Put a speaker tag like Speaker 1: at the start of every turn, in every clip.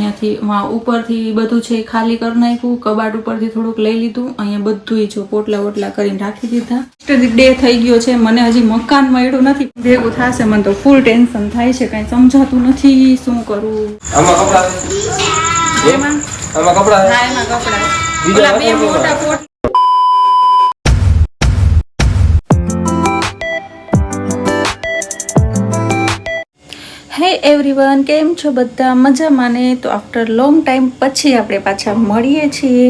Speaker 1: અહીંયાથી વા ઉપરથી બધું છે ખાલી કરી નાખ્યું કબાટ ઉપરથી થોડુંક લઈ લીધું અહીંયા બધું જો પોટલા વોટલા કરીને રાખી દીધા. ડે થઈ ગયો છે મને હજી મકાન મળ્યું નથી. ભેગું થશે મને તો ફૂલ ટેન્શન થાય છે કાંઈ સમજાતું નથી શું કરવું
Speaker 2: આમાં કપડા?
Speaker 1: એમાં.
Speaker 2: આમાં કપડા?
Speaker 1: હા એમાં કપડા.
Speaker 2: બીજા
Speaker 1: બે મોટા પોટ હે એવરીવન કેમ છો બધા? મજામાં ને? તો આફ્ટર લોંગ ટાઈમ પછી આપણે પાછા મળીએ છીએ.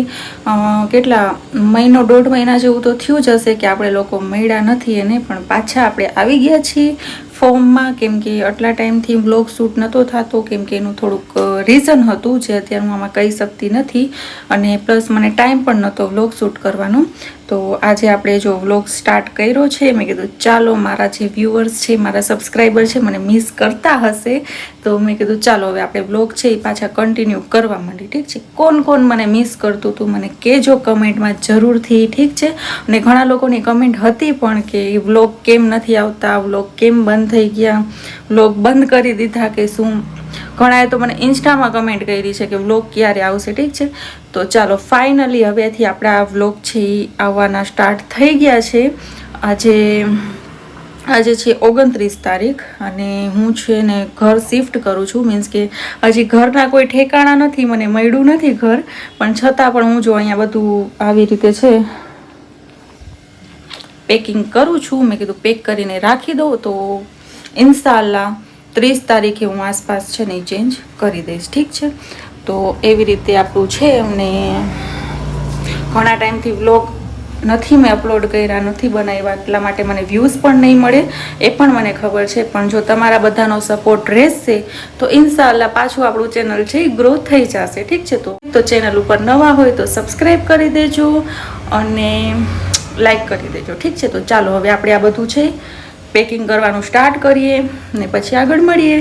Speaker 1: કેટલા મહિનો, દોઢ મહિના જેવું તો થયું જ હશે કે આપણે લોકો મળ્યા નથી એને પણ પાછા આપણે આવી ગયા છીએ. ફોર્મમાં કેમ કે આટલા ટાઈમથી વ્લોગ શૂટ નહોતો થતો, કેમ કે એનું થોડુંક રીઝન હતું જે અત્યારે હું આમાં કહી શકતી નથી. અને પ્લસ મને ટાઈમ પણ નહોતો વ્લોગ શૂટ કરવાનો. તો આજે આપણે જો વ્લોગ સ્ટાર્ટ કર્યો છે, મેં કીધું, ચાલો મારા જે વ્યૂઅર્સ છે, મારા સબસ્ક્રાઈબર છે, મને મિસ કરતા હશે. તો મેં કીધું, ચાલો હવે આપણે વ્લોગ છે એ પાછા કન્ટિન્યુ કરવા માંડી. ઠીક છે? કોણ કોણ મને મિસ કરતું હતું, મને કહેજો કમેન્ટમાં જરૂરથી, ઠીક છે? અને ઘણા લોકોની કમેન્ટ હતી પણ કે વ્લોગ કેમ નથી આવતા વ્લોગ કેમ બંધ થઈ ગયા. વ્લોગ બંધ કરી દીધા કે શું? ઘણાએ તો મને ઇન્સ્ટામાં કમેન્ટ કરી છે કે વ્લોગ ક્યારે આવશે, ઠીક છે? તો ચાલો ફાઇનલી હવેથી આપણા વ્લોગ છે એ આવવાના સ્ટાર્ટ થઈ ગયા છે. આજે આજે છે ઓગણત્રીસ તારીખ અને હું છે ને ઘર શિફ્ટ કરું છું. મીન્સ કે હજી ઘરના કોઈ ઠેકાણા નથી, મને મળ્યું નથી ઘર. પણ છતાં પણ હું જો અહીંયા બધું આવી રીતે છે પેકિંગ કરું છું. મેં કીધું પેક કરીને રાખી દઉં તો ઇન્શાલ્લાહ ત્રીસ તારીખે હું આસપાસ છે ને ચેન્જ કરી દઈશ, ઠીક છે? તો એવી રીતે આપણું છે અને ઘણા ટાઈમથી વ્લોગ નથી મેં અપલોડ કર્યા, નથી બનાવ્યા, એટલા માટે મને વ્યૂઝ પણ નહીં મળે. એ પણ મને ખબર છે, પણ જો તમારા બધાનો સપોર્ટ રહેશે, તો ઇન્શાલ્લાહ પાછું આપણું ચેનલ છે એ ગ્રો થઈ જશે, ઠીક છે? તો તો ચેનલ ઉપર નવા હોય તો સબસ્ક્રાઈબ કરી દેજો અને લાઈક કરી દેજો, ઠીક છે? તો ચાલો, હવે આપણે આ બધું છે પેકિંગ કરવાનું સ્ટાર્ટ કરીએ ને પછી આગળ મળીએ.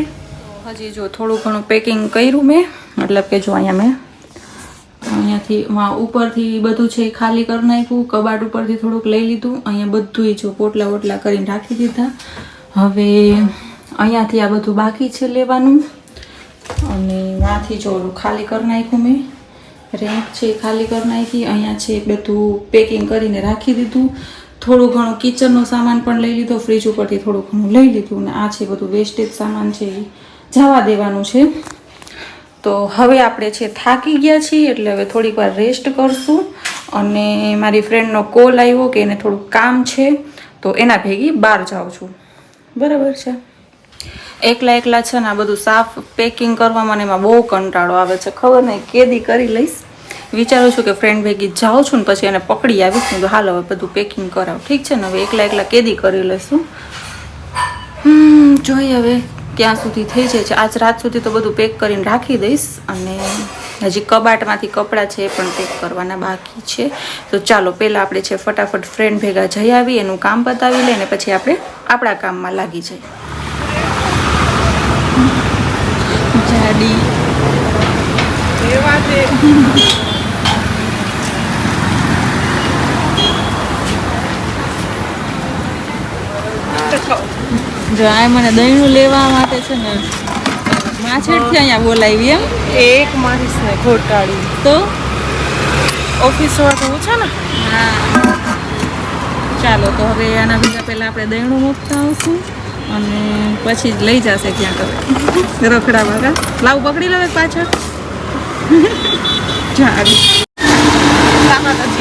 Speaker 1: હજી જો થોડું ઘણું પેકિંગ કર્યું મેં, મતલબ કે જો અહીંયા મેં અહીંયાથી ઉપરથી બધું છે ખાલી કરી નાખ્યું, કબાટ ઉપરથી થોડુંક લઈ લીધું, અહીંયા બધું જો પોટલા વોટલા કરીને રાખી દીધા. હવે અહીંયાથી આ બધું બાકી છે લેવાનું. અને ત્યાંથી જો ખાલી કરી નાખ્યું મેં. રેન્ક છે ખાલી કરી નાખી, અહીંયા છે બધું પેકિંગ કરીને રાખી દીધું. થોડું ઘણું કિચનનો સામાન પણ લઈ લીધો ફ્રીજ ઉપરથી થોડું ઘણું લઈ લીધું અને આ છે બધું વેસ્ટેજ સામાન છે એ જવા દેવાનું છે. તો હવે આપણે છે થાકી ગયા છીએ, એટલે હવે થોડીક વાર રેસ્ટ કરશું. અને મારી ફ્રેન્ડનો કોલ આવ્યો કે એને થોડુંક કામ છે, તો એના ભેગી બહાર જાઉં છું. બરાબર છે? એકલા એકલા છે ને આ બધું સાફ પેકિંગ કરવામાં એમાં બહુ કંટાળો આવે છે. ખબર નહીં, કેદી કરી લઈશ. વિચારું છું કે ફ્રેન્ડ ભેગી જાઉં છું ને પછી એને પકડી આવીશ ને તો હાલ હવે બધું પેકિંગ કરાવ. ઠીક છે ને? હવે એકલા એકલા કેદી કરી લઈશું હમ જોઈએ હવે ક્યાં સુધી થઈ જાય છે. આજ રાત સુધી તો બધું પેક કરીને રાખી દઈશ અને હજી કબાટમાંથી કપડાં છે એ પણ પેક કરવાના બાકી છે. તો ચાલો પહેલાં આપણે છે ફટાફટ ફ્રેન્ડ ભેગા જઈ આવી એનું કામ પતાવી લઈને પછી આપણે આપણા કામમાં લાગી જઈએ. જાડી. જો આ મને દહીંનું લેવા માટે છે ને માછેડથી અહીંયા બોલાવી એમ.
Speaker 3: એક માણસને ઘોટાડી
Speaker 1: તો?
Speaker 3: ઓફિસ વાળા છે ને?
Speaker 1: હા. ચાલો તો હવે આના બીજા પહેલાં આપણે દહીંનું મૂકતા આવશું અને પછી જ લઈ જશે ક્યાંક હવે. રખડા વાળા. લાવ પકડી લો એક પાછળ. જાડ
Speaker 3: તાકાત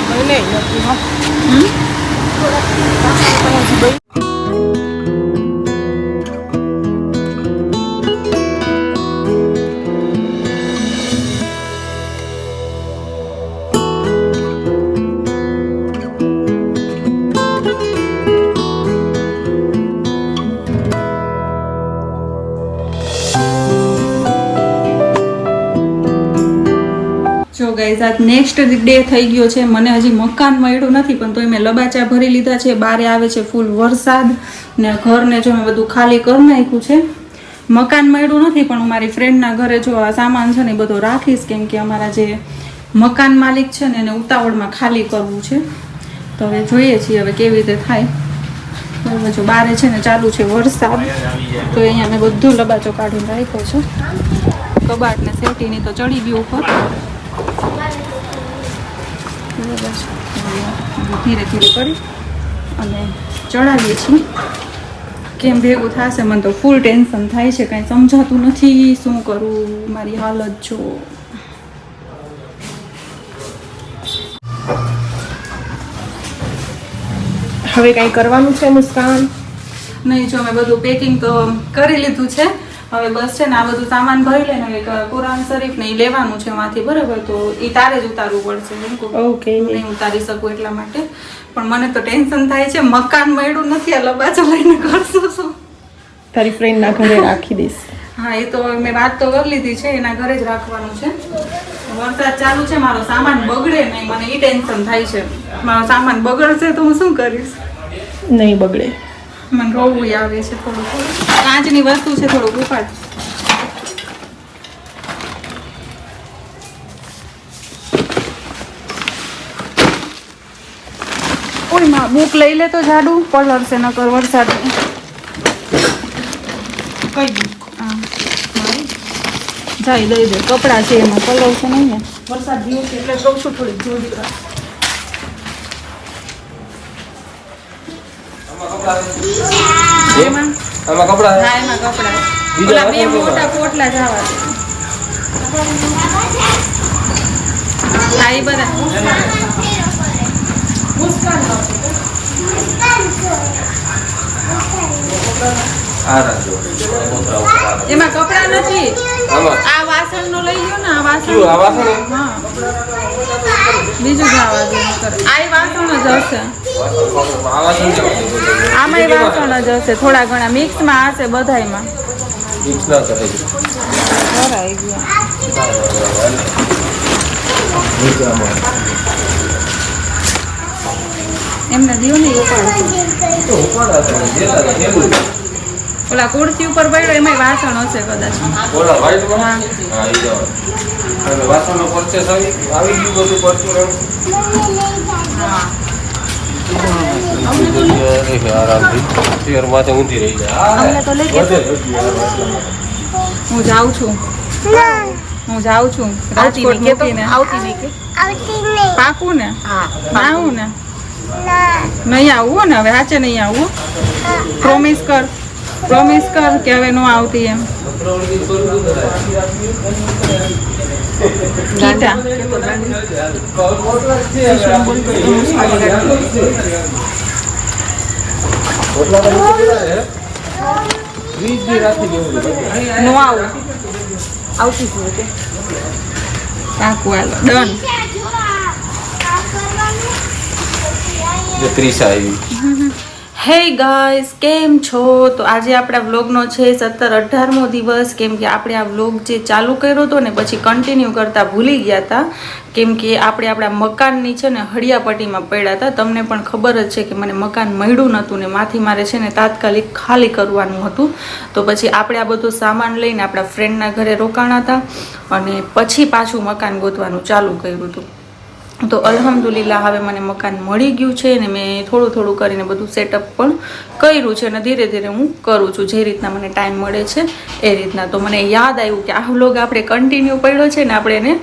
Speaker 1: ગાઈઝ આજ નેક્સ્ટ ડે થઈ ગયો છે. મને હજી મકાન મળ્યું નથી, પણ તોય મેં લબાચા ભરી લીધા છે. બારે આવે છે ફૂલ વરસાદ ને ઘરને જો મેં બધું ખાલી કરી નાખ્યું છે. મકાન મળ્યું નથી, પણ હું મારી ફ્રેન્ડના ઘરે જો આ સામાન છે ને એ બધો રાખીશ, કેમ કે અમારા જે મકાન માલિક છે ને એને ઉતાવળમાં ખાલી કરવું છે. તો હવે જોઈએ છીએ હવે કેવી રીતે થાય. બરાબર જો બારે છે ને ચાલુ છે વરસાદ, તો અહીંયા મેં બધું લબાચો કાઢીને રાખ્યો છે. કબાટ ને સેટીની તો ચડી ગયું ઉપર. ધીરે ધીરે કરી અને ચડાવીએ છીએ. કેમ ભેગું થશે મને તો ફૂલ ટેન્શન થાય છે કાંઈ સમજાતું નથી શું કરું મારી હાલત જો.
Speaker 3: હવે કંઈ કરવાનું છે મુસ્કાન?
Speaker 1: નહીં જો મેં બધું પેકિંગ તો કરી લીધું છે. હવે બસ છે ને આ બધું સામાન ભરી લે ને કુરાન શરીફ ને એ લેવાનું છે માંથી બરાબર? તો એ તારે જ ઉતારવું પડશે
Speaker 3: ઓકે.
Speaker 1: નહીં ઉતારી શકું એટલા માટે. પણ મને તો ટેન્શન થાય છે મકાન મળ્યું નથી આ લબાચો લઈને કરશું શું?
Speaker 3: તારી ફ્રેન્ડના ઘરે રાખી દઈશ.
Speaker 1: હા એ તો મેં વાત તો કરી લીધી છે એના ઘરે જ રાખવાનું છે. વરસાદ ચાલુ છે મારો સામાન બગડે નહીં મને એ ટેન્શન થાય છે. મારો સામાન બગડશે તો હું શું કરીશ?
Speaker 3: નહીં બગડે.
Speaker 1: મને રોવું આવે છે થોડું થોડું કાચની વસ્તુ છે થોડુંક ઉપાડ. ઓયમાં બુક લઈ લે તો જાડું પલળશે નકર વરસાદ.
Speaker 3: કઈ બુક
Speaker 1: જાય લઈ દે. કપડાં છે એમાં પલળશે નહીં ને.
Speaker 3: વરસાદ દિવસ એટલે કહું છું થોડીક જલ્દી
Speaker 1: એમાં?
Speaker 2: આમાં કપડા?
Speaker 1: હા એમાં કપડાં. ઓલા બે મોટા પોટલા જવા હા એ બધા.
Speaker 2: આ રાખજો. કોથળા ઉપર આ રાખજો.
Speaker 1: એમાં કપડાં નથી. આ વાસણ નો લઈ ગયો ને આ વાસણ.
Speaker 2: આ વાસણ?
Speaker 1: હા. બીજું જવા દે આ વાસણ જ હશે.
Speaker 2: આ વાસણ કેવા
Speaker 1: વાસણ જ હશે થોડા ઘણા મિક્સમાં હશે બધાયમાં.
Speaker 2: મિક્સ ના કરાય
Speaker 1: ભરાઈ ગયા. એમને દિયો ને ઉપાડ ઓલા કુર્તી ઉપર પડ્યો એમાં વાસણ હશે કદાચ.
Speaker 2: ઓલા વાઈટમાં?
Speaker 1: હા.
Speaker 2: ઈ જો વાસણનો પરચેસ આવી આવી ગયું બધું પરચું
Speaker 1: હા.
Speaker 2: આરામથી માથે ઊંધી રહી જાય વાસણમાં.
Speaker 1: હું જાઉં છું. હું જાઉં છું રાજકોટ મૂકીને
Speaker 3: આવતી નહીં. કે
Speaker 1: પાકું ને?
Speaker 3: હા
Speaker 1: આવું ને? નહીં આવું ને હવે સાચે નહીં આવું પ્રોમિસ કર. પ્રોમિસ કર કે હવે નો આવતી એમ.
Speaker 2: બધું.
Speaker 1: નો આવું.
Speaker 3: આવતી છું
Speaker 1: હાલો. ડન.
Speaker 2: ત્રીસ આવી.
Speaker 1: હે ગાઈસ કેમ છો? તો આજે આપણા વ્લોગનો છે સત્તર અઢારમો દિવસ. કેમ કે આપણે આ વ્લોગ જે ચાલુ કર્યો હતો ને પછી કન્ટિન્યુ કરતા ભૂલી ગયા હતા. કેમ કે આપણે આપણા મકાનની છે ને હળિયાપટ્ટીમાં પડ્યા હતા. તમને પણ ખબર જ છે કે મને મકાન મળ્યું નહોતું ને માથી મારે છે ને તાત્કાલિક ખાલી કરવાનું હતું. તો પછી આપણે આ બધો સામાન લઈને આપણા ફ્રેન્ડના ઘરે રોકાણા હતા અને પછી પાછું મકાન ગોતવાનું ચાલુ કર્યું હતું. તો અલ્હમ્દુલિલ્લાહ હવે મને મકાન મળી ગયું છે અને મેં થોડું થોડું કરીને બધું સેટઅપ પણ કર્યું છે અને ધીરે ધીરે હું કરું છું. જે રીતના મને ટાઈમ મળે છે, એ રીતના. તો મને યાદ આવ્યું કે આ વ્લોગ આપણે કન્ટિન્યુ પડ્યો છે ને આપણે એને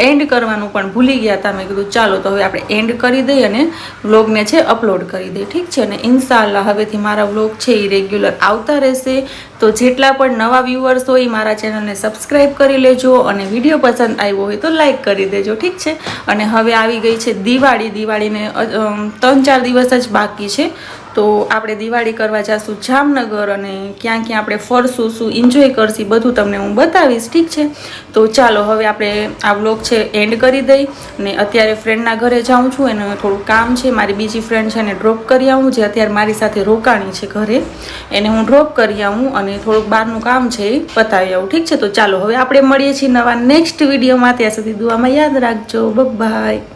Speaker 1: એન્ડ કરવાનું પણ ભૂલી ગયા હતા. મેં કીધું, ચાલો, તો હવે આપણે એન્ડ કરી દઈએ અને વ્લોગને છે અપલોડ કરી દઈએ. ઠીક છે? અને ઇન્શાલ્લાહ હવેથી મારા વ્લોગ છે એ રેગ્યુલર આવતા રહેશે. તો જેટલા પણ નવા વ્યૂવર્સ હોય મારા ચેનલને સબસ્ક્રાઈબ કરી લેજો અને વીડિયો પસંદ આવ્યો હોય, તો લાઇક કરી દેજો. ઠીક છે? અને હવે આવી ગઈ છે દિવાળી. દિવાળીને ત્રણ ચાર દિવસ જ બાકી છે. તો આપણે દિવાળી કરવા જઈશું જામનગર અને ક્યાં ક્યાં આપણે ફરશું, શું એન્જોય કરશું, બધું તમને હું બતાવીશ, ઠીક છે? તો ચાલો હવે આપણે આ વ્લોગ છે એન્ડ કરી દઈ અને અત્યારે ફ્રેન્ડના ઘરે જાઉં છું, એને થોડું કામ છે, મારી બીજી ફ્રેન્ડ છે એને ડ્રોપ કરી આવું, જે અત્યારે મારી સાથે રોકાણી છે ઘરે. એને હું ડ્રોપ કરી આવું અને થોડુંક બહારનું કામ છે એ પતાવી આવું, ઠીક છે? તો ચાલો હવે આપણે મળીએ છીએ નવા નેક્સ્ટ વિડીયોમાં ત્યાં સુધી દુઆમાં યાદ રાખજો. બાય